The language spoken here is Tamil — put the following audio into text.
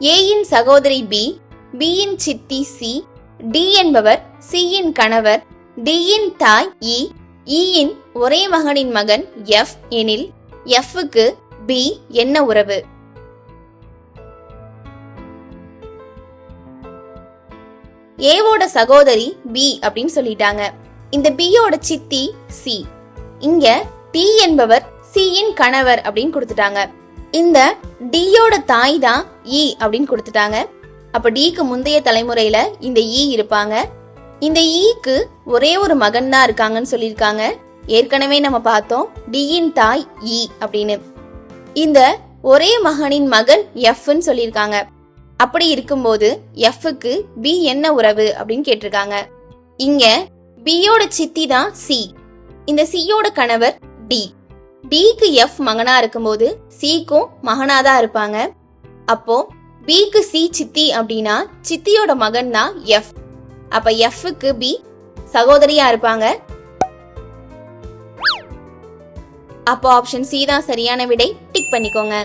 ஏயின் சகோதரி பி பியின் சித்தி சி டி என்பவர் சியின் கணவர் டியின் தாய் e, e இ இயின் ஒரே மகனின் மகன் எஃப் எனில் எஃப்க்கு பி என்ன உறவு? ஏவோட சகோதரி பி அப்படின்னு சொல்லிட்டாங்க. இந்த பியோட சித்தி சி இங்க டி என்பவர் சியின் கணவர் அப்படின்னு கொடுத்துட்டாங்க. இந்த டியோட தாய் தான் இ அப்படின்னு கொடுத்துட்டாங்க. அப்ப டிக்கு முந்தைய தலைமுறையில இந்த இ இருப்பாங்க. இந்த e ஈக்கு ஒரே ஒரு மகன் தான் இருக்காங்கன்னு சொல்லியிருக்காங்க. ஏற்கனவே நம்ம பார்த்தோம் டியின் தாய் இ அப்படின்னு. இந்த ஒரே மகனின் மகன் எஃப்னு சொல்லியிருக்காங்க. அப்படி இருக்கும்போது எஃப்க்கு பி என்ன உறவு அப்படின்னு கேட்டிருக்காங்க. இங்க பியோட சித்தி தான் சி இந்த சியோட கணவர் டி டிக்கு எஃப் மகனா இருக்கும்போது சிக்கும் மகனா தான் இருப்பாங்க. அப்போ பிக்கு சி சித்தி அப்படின்னா சித்தியோட மகன் தான் எஃப் அப்ப எஃப்க்கு பி சகோதரியா இருப்பாங்க. அப்போ ஆப்ஷன் சி தான் சரியான விடை. டிக் பண்ணிக்கோங்க.